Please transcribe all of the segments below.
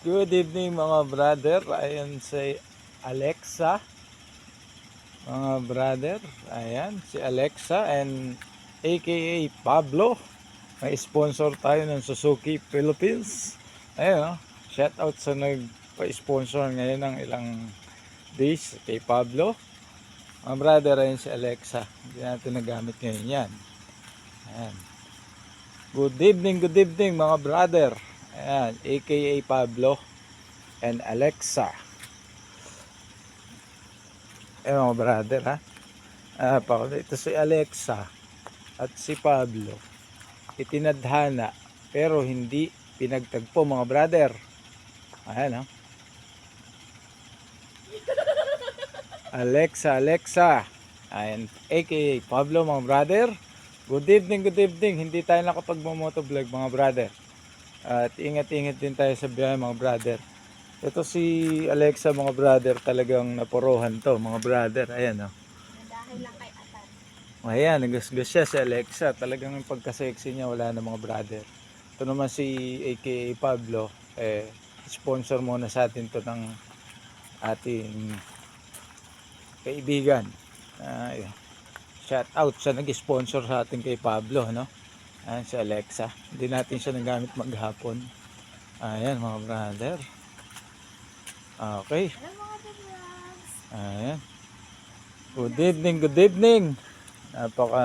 Good evening mga brother. Ayan si Alexa. Mga brother. Ayan si Alexa and aka Pablo. May sponsor tayo ng Suzuki Philippines. Ayan oh. Shout out sa nagpa-sponsor ngayon ng ilang days kay Pablo. Mga brother, ayan si Alexa. Hindi natin nagamit ngayon yan. Ayan. Good evening, good evening mga brother. Ayan, aka Pablo and Alexa. Ayan mga brother ha. Ah, ito si Alexa at si Pablo. Itinadhana pero hindi pinagtagpo mga brother. Ayan ha. Alexa, Alexa. Ayan, aka Pablo mga brother. Good evening, good evening. Hindi tayo nakapag-motovlog mga brother. At ingat-ingat din tayo sa biyahe mga brother. Ito si Alexa mga brother talagang napuruhan to mga brother. Ayan oh. Dahil lang kay Atan. Ayan, nagasgas siya si Alexa. Talagang yung pagka-sexy niya wala na mga brother. Ito naman si aka Pablo. Eh, sponsor muna sa atin to ng ating kaibigan. Ayan. Shout out sa nag-sponsor sa atin kay Pablo, no? Ayan si Alexa. Hindi natin siya nagamit maghapon. Ayan mga brother. Okay. Alam mga vlogs. Ayan. Good evening, good evening. Napaka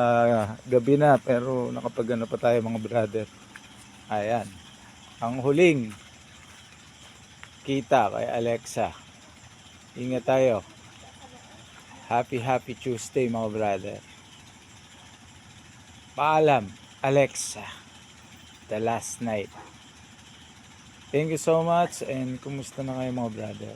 gabi na pero nakapagano pa tayo mga brother. Ayan. Ang huling kita kay Alexa. Ingat tayo. Happy happy Tuesday mga brother. Paalam, Alexa. The last night. Thank you so much and kumusta na kayo mga brother?